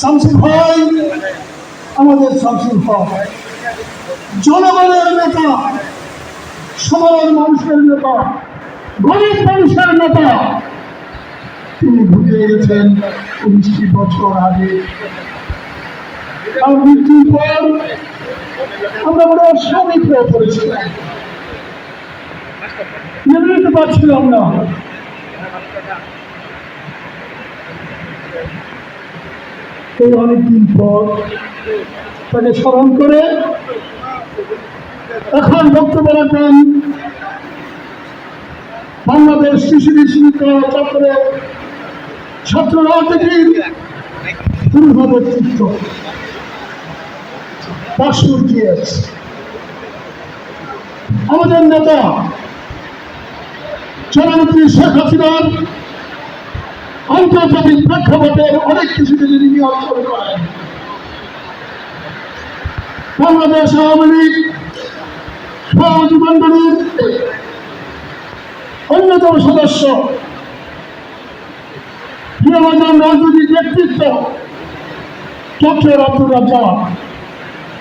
শামসুল আমাদের শামসুল হক। জনগণের নেতা সাধারণ মানুষের নেতা, গরিব মানুষের নেতা, তিনি ভুলে গেছেন উনিশটি বছর আগে। তার মৃত্যুর পর আমরা বড় শ্রমিক হয়ে পড়েছিলাম। মেনে নিতে পারছিলাম না। এই অনেকদিন পর তাকে স্মরণ করে এখন বক্তব্য রাখেন বাংলাদেশ শিশু বিশ্ববিদ্যালয় চক্রের ছাত্র রাজনীতির পূর্ব নেতৃত্ব পাশুর জিএস আমাদের নেতা জননেত্রী শেখ হাসিনার আন্তর্জাতিক প্রেক্ষাপটের অনেক কিছুকে তিনি করেন। বাংলাদেশ আওয়ামী লীগ সভাপতি মন্ডলীর অন্যতম সদস্য। নির্বাচন রাজনৈতিক ব্যক্তিত্ব ডক্টর আব্দুর রাজ্জাক,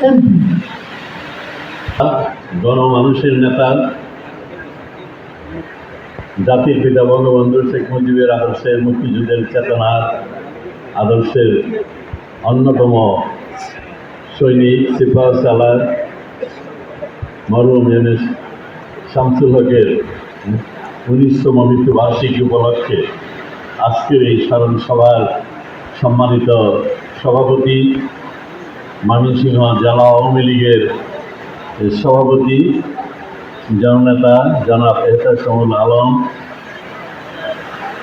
এমপি। গণমানুষের নেতা জাতির পিতা বঙ্গবন্ধু শেখ মুজিবের আদর্শের মুক্তিযুদ্ধের চেতনার আদর্শের অন্যতম সৈনিক সিপাহ সালার মরহুম এম এস শামসুল হকের উনিশতম মৃত্যুবার্ষিকী উপলক্ষে আজকের এই স্মরণ সভার সম্মানিত সভাপতি ময়মনসিংহ জেলা আওয়ামী লীগের সভাপতি জননেতা জনাব এহতাসমুল আলম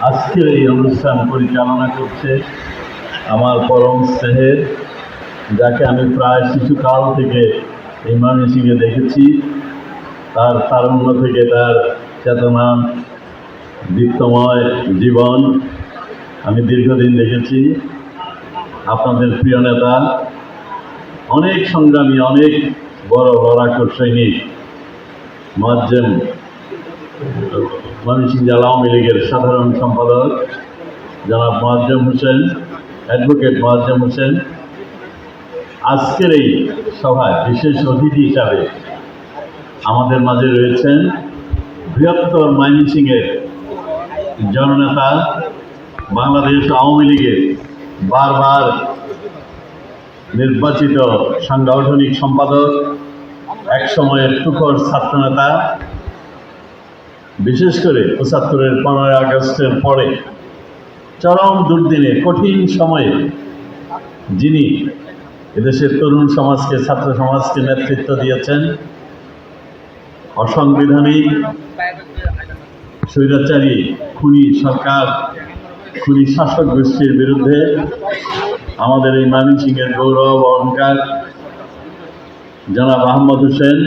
আজকের এই অনুষ্ঠান পরিচালনা করছে আমার পরম স্নেহের, যাকে আমি প্রায় শিশুকাল থেকে এই ময়মনসিংহে দেখেছি। তার তারুণ্য থেকে তার চেতনা দীপ্তময় জীবন আমি দীর্ঘদিন দেখেছি। আপনাদের প্রিয় নেতা, অনেক সংগ্রামী, অনেক বড় লড়াকর সৈনিক মোয়াজ্জেম ময়মনসিংহ জেলা আওয়ামী লীগের সাধারণ সম্পাদক, জনাব মোয়াজ্জেম হোসেন, অ্যাডভোকেট মোয়াজ্জেম হোসেন। আজকের এই সভায় বিশেষ অতিথি হিসাবে আমাদের মাঝে রয়েছেন বৃহত্তর ময়মনসিংহের জননেতা, বাংলাদেশ আওয়ামী লীগের বারবার নির্বাচিত সাংগঠনিক সম্পাদক এক সময়ের তুখর ছাত্রনেতা, বিশেষ করে পঁচাত্তরের পনেরোই আগস্টের পরে, চরম দুর্দিনে, কঠিন সময়ে যিনি এদেশের তরুণ সমাজকে, ছাত্র সমাজকে নেতৃত্ব দিয়েছেন অসাংবিধানিক স্বৈরাচারী খুনি সরকার, খুনি শাসক গোষ্ঠীর বিরুদ্ধে আমাদের এই ময়মনসিংহের গৌরব অহংকার জনাব আহমদ হোসেন,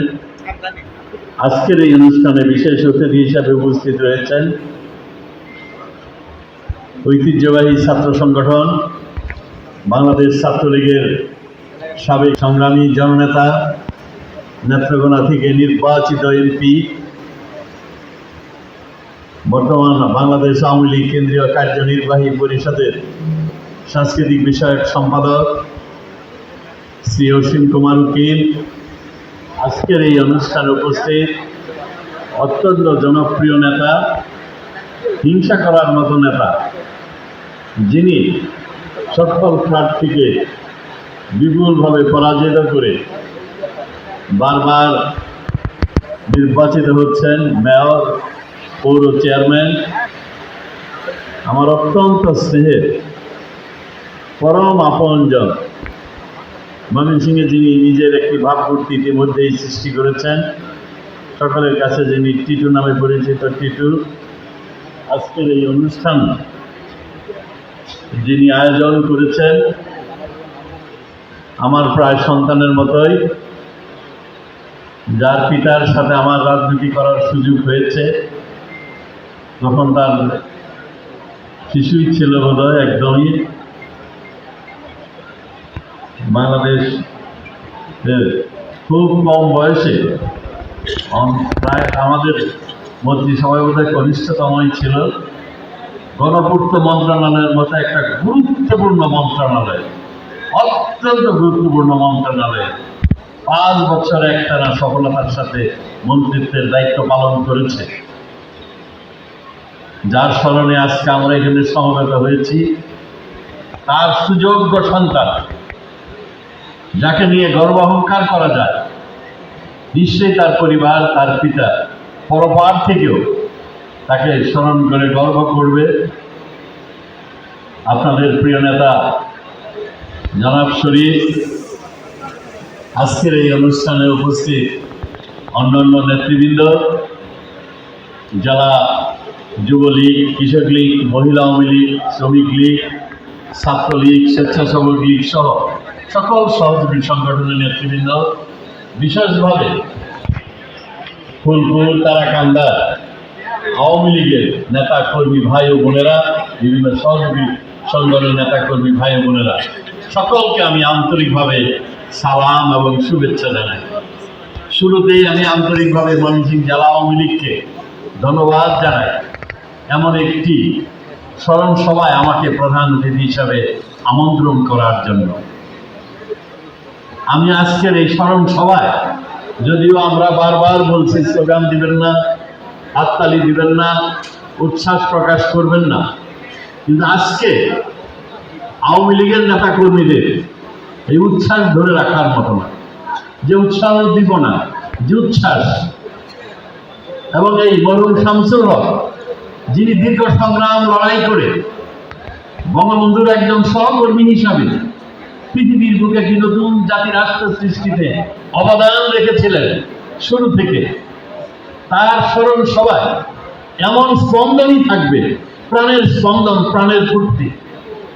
আজকের এই অনুষ্ঠানে বিশেষ অতিথি হিসাবে উপস্থিত রয়েছেন ঐতিহ্যবাহী ছাত্র সংগঠন, বাংলাদেশ ছাত্রলীগের সাবেক সংগ্রামী জননেতা, নেত্রকোনা থেকে নির্বাচিত এমপি, বর্তমান বাংলাদেশ আওয়ামী লীগ কেন্দ্রীয় কার্যনির্বাহী পরিষদের সাংস্কৃতিক বিষয়ক সম্পাদক শ্রী অসীম কুমার উকিল আজকের এই অনুষ্ঠানে উপস্থিত অত্যন্ত জনপ্রিয় নেতা, হিংসা করার মতো নেতা, যিনি সকল প্রার্থীকে বিপুলভাবে পরাজিত করে বারবার নির্বাচিত হচ্ছেন মেয়র, পৌর চেয়ারম্যান। আমার অত্যন্ত স্নেহের পরম আপনজন ময়মনসিংহে যিনি নিজের একটি ভাবমূর্তি ইতিমধ্যেই সৃষ্টি করেছেন, সকলের কাছে যিনি টিটু নামে পরিচিত টিটু, আজকের এই অনুষ্ঠান যিনি আয়োজন করেছেন, আমার প্রায় সন্তানের মতোই, যার পিতার সাথে আমার রাজনীতি করার সুযোগ হয়েছে, তখন তার শিশুই ছিল বোধহয় একদমই বাংলাদেশ খুব কম বয়সে প্রায় আমাদের মন্ত্রিসভায় বোধহয় কনিষ্ঠতমই ছিল, গণপূর্ত মন্ত্রণালয়ের মতো একটা গুরুত্বপূর্ণ মন্ত্রণালয়, অত্যন্ত গুরুত্বপূর্ণ মন্ত্রণালয়। পাঁচ বছর একটানা সফলতার সাথে মন্ত্রিত্বের দায়িত্ব পালন করেছে। যার স্মরণে আজকে আমরা এখানে সমবেত হয়েছি। তার সুযোগ্য সন্তান যাকে নিয়ে গর্ব অহংকার করা যায়, নিশ্চয়ই তার পরিবার, তার পিতা, পরপার থেকেও তাকে স্মরণ করে গর্ব করবে। আপনাদের প্রিয় নেতা, জনাব শরীফ, আজকের এই অনুষ্ঠানে উপস্থিত অন্যান্য নেতৃবৃন্দ, যারা যুবলীগ, কৃষক লীগ, মহিলা আওয়ামী লীগ, শ্রমিক লীগ, ছাত্রলীগ, স্বেচ্ছাসেবক লীগ সহ সকল সহযোগী সংগঠনের নেতৃবৃন্দ, বিশেষভাবে ফুলপুর, তারাকান্দা, আওয়ামী লীগের নেতা কর্মী ভাই ও বোনেরা, বিভিন্ন সহযোগী সংগঠনের নেতা কর্মী ভাই ও বোনেরা, সকলকে আমি আন্তরিকভাবে সালাম এবং শুভেচ্ছা জানাই। শুরুতেই আমি আন্তরিকভাবে ময়মনসিংহ জেলা আওয়ামী লীগকে ধন্যবাদ জানাই। এমন একটি স্মরণ সভায় আমাকে প্রধান অতিথি হিসাবে আমন্ত্রণ করার জন্য। আমি আজকের এই স্মরণ সভায়, যদিও আমরা বারবার বলছি স্লোগান দিবেন না, হাততালি দিবেন না, উচ্ছ্বাস প্রকাশ করবেন না। কিন্তু আজকে আওয়ামী লীগের নেতা কর্মীদের এই উচ্ছ্বাস ধরে রাখার মতো না। যে উৎসাহ দিব না, যে উচ্ছ্বাস। এবং এই মরুন শামসুল হক, যিনি দীর্ঘ সংগ্রাম লড়াই করে বঙ্গবন্ধুর একজন সহকর্মী হিসাবে পৃথিবীর বুকে একটি নতুন জাতি রাষ্ট্র সৃষ্টিতে অবদান রেখেছিলেন শুরু থেকে। তার স্মরণ সবাই এমন স্পন্দনই থাকবে, প্রাণের স্পন্দন, প্রাণের ফুর্তি,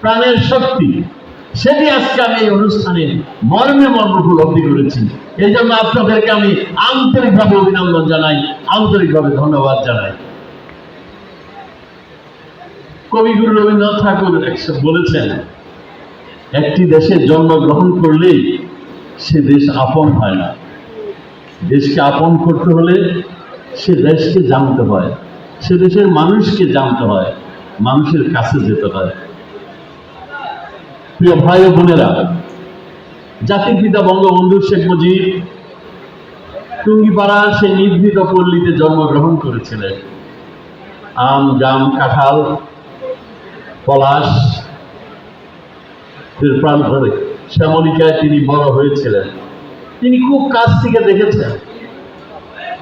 প্রাণের শক্তি। সেটি আজকে আমি এই অনুষ্ঠানে মর্মে মর্ম উপলব্ধি করেছি। এই জন্য আপনাদেরকে আমি আন্তরিকভাবে অভিনন্দন জানাই, আন্তরিকভাবে ধন্যবাদ জানাই। কবিগুরু রবীন্দ্রনাথ ঠাকুর বলেছেন একটি দেশে জন্মগ্রহণ করলেই সে দেশ আপন হয় না। দেশকে আপন করতে হলে সে দেশকে জানতে হয়, সে দেশের মানুষকে জানতে হয়, মানুষের কাছে যেতে হয়। প্রিয় ভাই ও বোনেরা, জাতির পিতা বঙ্গবন্ধু শেখ মুজিব টুঙ্গিপাড়া সে নির্ভীত পল্লীতে জন্মগ্রহণ করেছিলেন। আম, জাম, কাঁঠাল, পলাশ প্রাণ ধরে শ্যামলিকায় তিনি বড় হয়েছিলেন। তিনি খুব কাছ থেকে দেখেছেন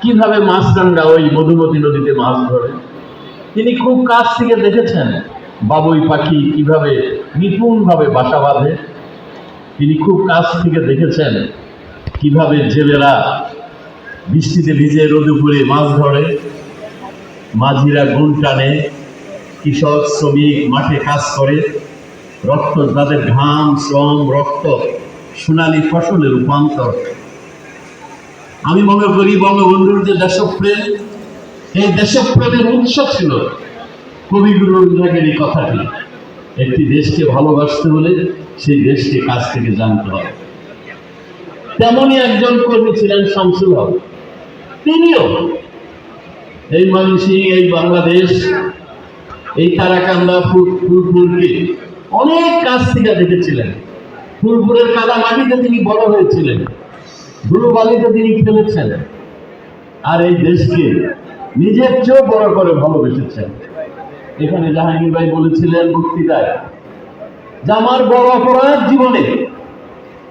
কীভাবে মাছরাঙ্গা ওই মধুমতি নদীতে মাছ ধরে। তিনি খুব কাছ থেকে দেখেছেন বাবুই পাখি কীভাবে নিপুণভাবে বাসা বাঁধে। তিনি খুব কাছ থেকে দেখেছেন কীভাবে জেলেরা বৃষ্টিতে ভিজে রোদে মাছ ধরে। মাঝিরা গুণ টানে, কৃষক, শ্রমিক মাঠে কাজ করে। রক্ত তাদের ঘাম, শ্রম, রক্ত সোনালী ফসলে রূপান্তর। আমি মনে করি, বঙ্গবন্ধুর যে দেশপ্রেম, এই দেশপ্রেমের উৎস ছিল কবিগুরু রবীন্দ্রনাথের এই কথাটি। একটি দেশকে ভালোবাসতে হলে সেই দেশকে কাছ থেকে জানতে হবে। তেমনই একজন কর্মী ছিলেন শামসুল হক। তিনিও এই ময়মনসিং এই বাংলাদেশ, এই তারাকান্দা, ফুল- ফুলপুরকে অনেক কাছ থেকে দেখেছিলেন। ফুলপুরের কাদা মাটিতে তিনি বড় হয়েছিলেন। ধুলো বালিতে তিনি খেলেছেন। আর এই দেশকে নিজের চেয়েও বড় করে ভালোবেসেছেন। এখানে জাহাঙ্গীর ভাই বলেছিলেন বক্তৃতায়, যে আমার বড় অপরাধ জীবনে,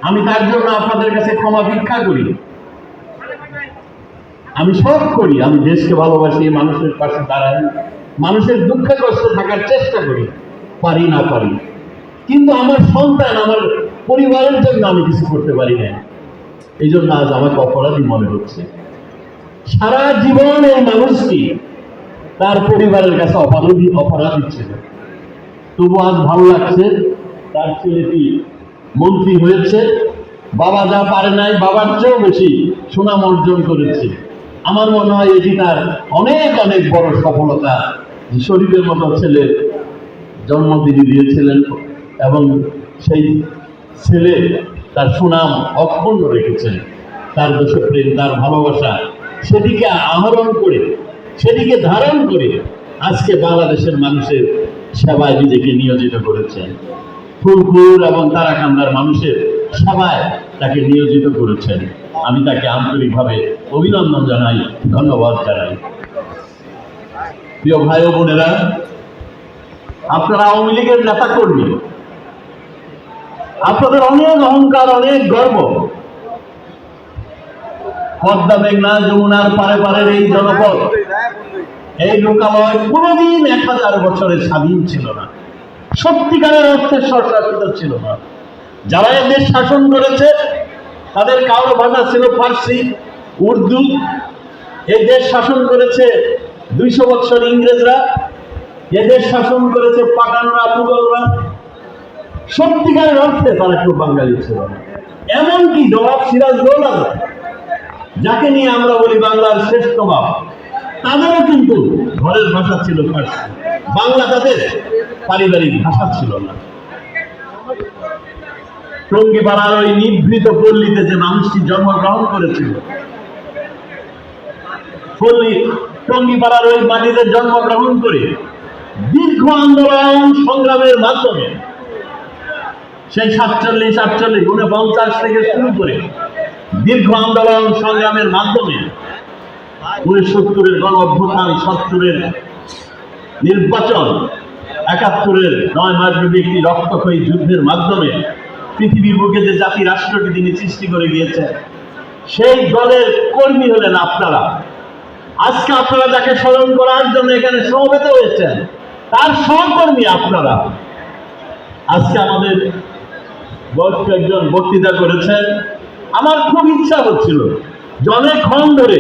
আমি তার জন্য আপনাদের কাছে ক্ষমা ভিক্ষা করি। আমি সব করি, আমি দেশকে ভালোবাসি, মানুষের পাশে দাঁড়াই, মানুষের দুঃখে কষ্টে থাকার চেষ্টা করি, পারি না পারি। কিন্তু আমার সন্তান, আমার পরিবারের জন্য আমি কিছু করতে পারি না এই জন্য আজ আমাকে অপরাধী মনে হচ্ছে। সারা জীবন এই মানুষটি তার পরিবারের কাছে অপরাধী অপরাধী ছিল। তবু আজ ভালো লাগছে, তার ছেলেটি মন্ত্রী হয়েছে। বাবা যা পারে নাই, বাবার চেয়েও বেশি সুনাম অর্জন করেছে। আমার মনে হয় এটি তার অনেক অনেক বড় সফলতা। শরীফের মতো ছেলের জন্ম তিনি দিয়েছিলেন। এবং সেই ছেলে তার সুনাম অক্ষুণ্ণ রেখেছেন। তার দেশপ্রেম, তার ভালোবাসা সেটিকে আহরণ করে সেটিকে ধারণ করে আজকে বাংলাদেশের মানুষের সেবায় নিজেকে নিয়োজিত করেছেন। ফুলপুর এবং তারাকান্দার মানুষের সেবায় তাকে নিয়োজিত করেছেন। আমি তাকে আন্তরিকভাবে অভিনন্দন জানাই, ধন্যবাদ জানাই। প্রিয় ভাই বোনেরা, আপনারা আওয়ামী লীগের নেতা কর্মী আপনাদের অনেক অহংকার, অনেক গর্ব। পদ্মা মেঘনা যমুনার পারে পারের এই জনপদ। এই লোকালয় কোনোদিন এক হাজার বছরের স্বাধীন ছিল না। সত্যিকারের অর্থে স্বশাসিত ছিল না। যারা এদের শাসন করেছে, তাদের কারও ভাষা ছিল ফার্সি, উর্দু। এই দেশ শাসন করেছে দুইশো বছর ইংরেজরা। এদের শাসন করেছে পাঠানরা, মুঘলরা। সত্যিকারের অর্থে তারা কেউ বাঙালি ছিল। এমনকি নবাব সিরাজ দৌলা যাকে নিয়ে আমরা বলি বাংলার শ্রেষ্ঠ বাপ, তাদেরও কিন্তু ঘরের ভাষা ছিল ফার্সি। বাংলা তাদের পারিবারিক ভাষা ছিল না। টঙ্গিপাড়ার ওই নিভৃত পল্লীতে যে মানুষটি জন্মগ্রহণ করেছিল পল্লী টঙ্গিপাড়ার ওই মাটিতে জন্মগ্রহণ করে দীর্ঘ আন্দোলন সংগ্রামের মাধ্যমে সেই সাতচল্লিশ, আটচল্লিশ উনপঞ্চাশ থেকে শুরু করে দীর্ঘ আন্দোলন সংগ্রামের মাধ্যমে উনিশসত্তরের গণ অভ্যুত্থান, সত্তরের নির্বাচন, একাত্তরের নয় মাসব্যাপী একটি রক্তক্ষয়ী যুদ্ধের মাধ্যমে পৃথিবীর বুকে যে জাতি রাষ্ট্রটি তিনি সৃষ্টি করে গিয়েছেন, সেই দলের কর্মী হলেন আপনারা। আজকে আপনারা যাকে স্মরণ করার জন্য এখানে সমবেত হয়েছেন, তার সহকর্মী আপনারা। আজকে আমাদের বয়স্ক একজন বক্তৃতা করেছেন। আমার খুব ইচ্ছা হচ্ছিল অনেকক্ষণ ধরে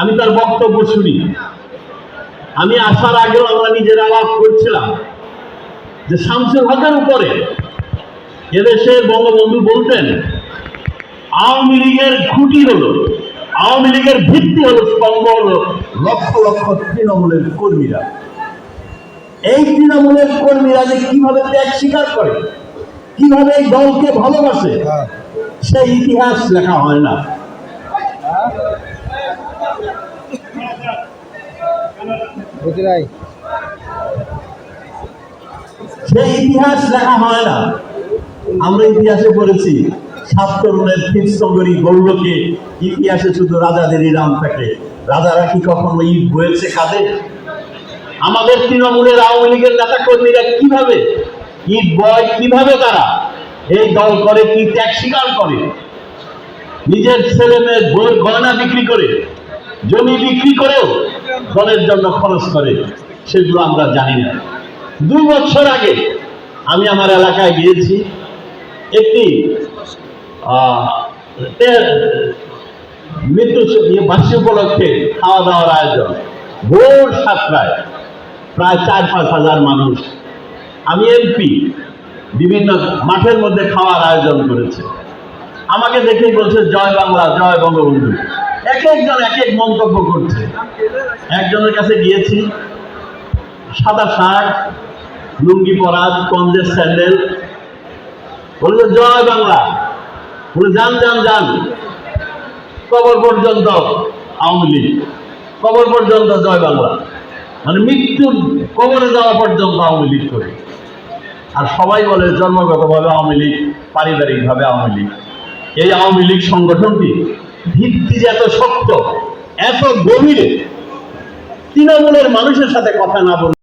আমি তার বক্তব্য শুনি। আমি আসার আগেও আমরা নিজেরা আলাপ করছিলাম যে শামসুল হকের উপরে এদেশের বঙ্গবন্ধু বলতেন, আওয়ামী লীগের খুঁটি হলো, আওয়ামী লীগের ভিত্তি হলো স্তম্ভ হলো লক্ষ লক্ষ তৃণমূলের কর্মীরা। এই তৃণমূলের কর্মীরা যে কীভাবে ত্যাগ স্বীকার করে কীভাবে এই দলকে ভালোবাসে সেই ইতিহাস লেখা হয় না। সেই ইতিহাস লেখা হয় না। আমরা ইতিহাসে পড়েছি সাত তরুণের তীর্থঙ্গরী গৌরকে ইতিহাসে শুধু রাজাদেরই নাম থাকে। রাজারা কি কখনো ঈদ বয়েছে কাদের? আমাদের তৃণমূলের আওয়ামী লীগের নেতা কর্মীরা কীভাবে ঈদ বয় কীভাবে তারা এই দল করে কি ত্যাগ স্বীকার করে। নিজের ছেলে মেয়ের গয়না বিক্রি করে, জমি বিক্রি করেও দলের জন্য খরচ করে, সেগুলো আমরা জানি না। দুই বছর আগে আমি আমার এলাকায় গিয়েছি, একটি মৃত্যু ইয়ে বার্ষিক উপলক্ষে খাওয়া দাওয়ার আয়োজন, ভোর সাতটায়, প্রায় চার পাঁচ হাজার মানুষ আমি এমপি, বিভিন্ন মাঠের মধ্যে খাওয়ার আয়োজন করেছে। আমাকে দেখেই বলছে, জয় বাংলা, জয় বঙ্গবন্ধু। এক একজন এক এক মন্তব্য করছে। একজনের কাছে গিয়েছি, সাদা শার্ট, লুঙ্গি পরা কঞ্জের স্যান্ডেল। বলল, জয় বাংলা। বলে, যান যান যান। কবর পর্যন্ত আওয়ামী লীগ। কবর পর্যন্ত জয় বাংলা। মানে মৃত্যুর কবরে যাওয়া পর্যন্ত আওয়ামী লীগ করে। আর সবাই বলে জন্মগতভাবে আওয়ামী লীগ, পারিবারিকভাবে আওয়ামী লীগ। এই আওয়ামী লীগ সংগঠনটি ভিত্তি যে এত শক্ত, এত গভীরে, তৃণমূলের মানুষের সাথে কথা না বলে